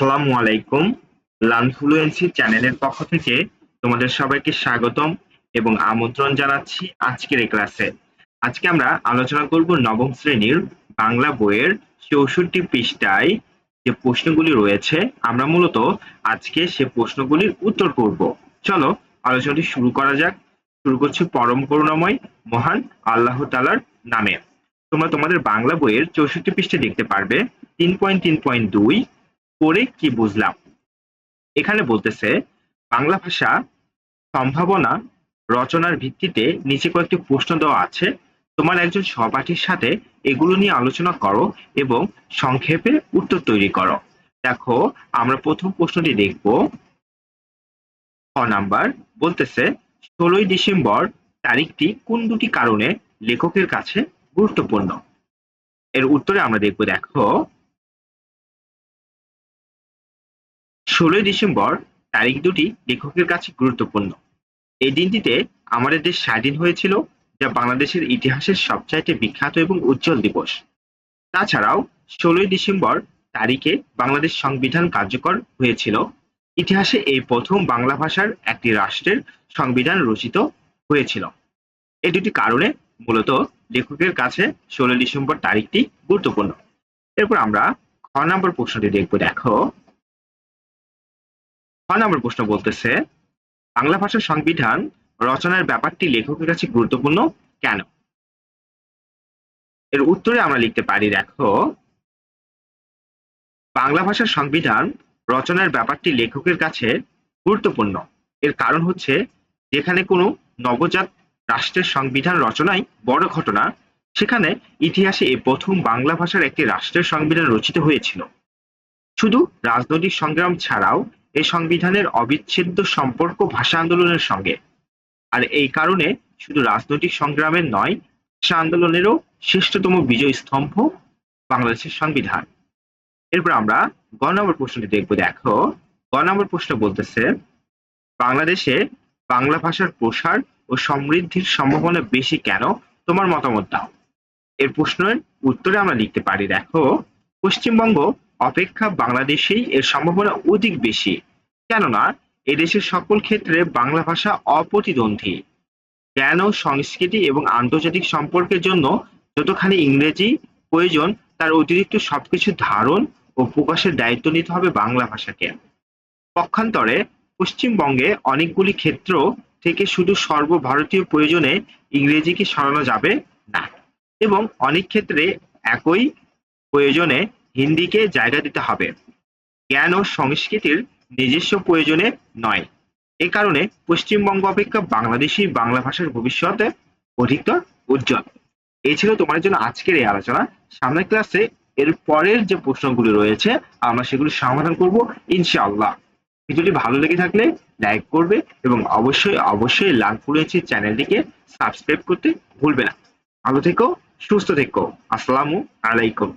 আসসালামু আলাইকুম। লানফ্লুয়েন্সি চ্যানেলের পক্ষ থেকে তোমাদের সবাইকে স্বাগতম এবং আমন্ত্রণ জানাচ্ছি আজকের এই ক্লাসে। আজকে আমরা আলোচনা করব নবম শ্রেণির বাংলা বইয়ের চৌষট্টি পৃষ্ঠায় যে প্রশ্নগুলি রয়েছে, আমরা মূলত আজকে সে প্রশ্নগুলির উত্তর করব। চলো আলোচনাটি শুরু করা যাক। শুরু করছি পরম করুণাময়, মহান আল্লাহ তালার নামে। তোমরা তোমাদের বাংলা বইয়ের চৌষট্টি পৃষ্ঠা দেখতে পারবে। তিন পয়েন্ট তিন পয়েন্ট দুই পড়ে কি বুঝলাম? এখানে বলতেছে, বাংলা ভাষা সম্ভাবনা রচনার ভিত্তিতে নিচে কয়েকটি প্রশ্ন দেওয়া আছে। তোমার একজন সহপাঠীর সাথে এগুলো নিয়ে আলোচনা করো এবং সংক্ষেপে উত্তর তৈরি করো। দেখো, আমরা প্রথম প্রশ্নটি দেখব। খ নাম্বার, বলতেছে, ষোলোই ডিসেম্বর তারিখটি কোন দুটি কারণে লেখকের কাছে গুরুত্বপূর্ণ? এর উত্তরে আমরা দেখব, দেখো ষোলোই ডিসেম্বর তারিখ দুটি লেখকের কাছে গুরুত্বপূর্ণ। এই দিনটিতে আমাদের দেশ স্বাধীন হয়েছিল, যা বাংলাদেশের ইতিহাসের সবচাইতে বিখ্যাত এবং উজ্জ্বল দিবস। তাছাড়াও ষোলোই ডিসেম্বর তারিখে বাংলাদেশ সংবিধান কার্যকর হয়েছিল। ইতিহাসে এই প্রথম বাংলা ভাষার একটি রাষ্ট্রের সংবিধান রচিত হয়েছিল। এই দুটি কারণে মূলত লেখকের কাছে ষোলো ডিসেম্বর তারিখটি গুরুত্বপূর্ণ। এরপর আমরা খ নম্বর প্রশ্নটি দেখব। দেখো খ নম্বর প্রশ্ন বলতেছে, বাংলা ভাষার সংবিধান রচনার ব্যাপারটি লেখকের কাছে গুরুত্বপূর্ণ কেন? এর উত্তরে আমরা লিখতে পারি, দেখো, বাংলা ভাষার সংবিধান রচনার ব্যাপারটি লেখকের কাছে গুরুত্বপূর্ণ। এর কারণ হচ্ছে, যেখানে কোনো নবজাত রাষ্ট্রের সংবিধান রচনাই বড় ঘটনা, সেখানে ইতিহাসে এই প্রথম বাংলা ভাষার একটি রাষ্ট্রের সংবিধান রচিত হয়েছিল। শুধু রাজনৈতিক সংগ্রাম ছাড়াও এই সংবিধানের অবিচ্ছেদ্য সম্পর্ক ভাষা আন্দোলনের সঙ্গে। আর এই কারণে শুধু রাজনৈতিক সংগ্রামের নয়, ভাষা আন্দোলনেরও শ্রেষ্ঠতম বিজয় স্তম্ভ বাংলাদেশের সংবিধান। এরপর আমরা গ নম্বর প্রশ্নটি দেখব। দেখো, গ নম্বর প্রশ্ন বলতেছে, বাংলাদেশে বাংলা ভাষার প্রসার ও সমৃদ্ধির সম্ভাবনা বেশি কেন? তোমার মতামত দাও। এর প্রশ্নের উত্তরে আমরা লিখতে পারি, দেখো, পশ্চিমবঙ্গ অপেক্ষা বাংলাদেশেই এর সম্ভাবনা অধিক বেশি। কেননা, এদেশের সকল ক্ষেত্রে বাংলা ভাষা অপ্রতিদ্বন্দ্বী। জ্ঞান ও সংস্কৃতি এবং আন্তর্জাতিক সম্পর্কের জন্য যতখানি ইংরেজি প্রয়োজন, তার অতিরিক্ত সবকিছু ধারণ ও প্রকাশের দায়িত্ব নিতে হবে বাংলা ভাষাকে। পক্ষান্তরে, পশ্চিমবঙ্গে অনেকগুলি ক্ষেত্র থেকে শুধু সর্বভারতীয় প্রয়োজনে ইংরেজিকে সরানো যাবে না। এবং অনেক ক্ষেত্রে একই প্রয়োজনে হিন্দিকে জায়গা দিতে হবে। জ্ঞান ও সংস্কৃতির নিজস্ব প্রয়োজনে নয়। এ কারণে পশ্চিমবঙ্গ অপেক্ষা বাংলাদেশি বাংলা ভাষার ভবিষ্যতে অধিকতর উজ্জ্বল। এই ছিল তোমার জন্য আজকের এই আলোচনা। সামনের ক্লাসে এর পরের যে প্রশ্নগুলি রয়েছে, আমরা সেগুলি সমাধান করব ইনশাআল্লাহ। ভিডিওটি ভালো লেগে থাকলে লাইক করবে এবং অবশ্যই অবশ্যই লাল ফ্লুয়েন্সি চ্যানেলটিকে সাবস্ক্রাইব করতে ভুলবে না। ভালো থেকো, সুস্থ থেকো। আসসালামু আলাইকুম।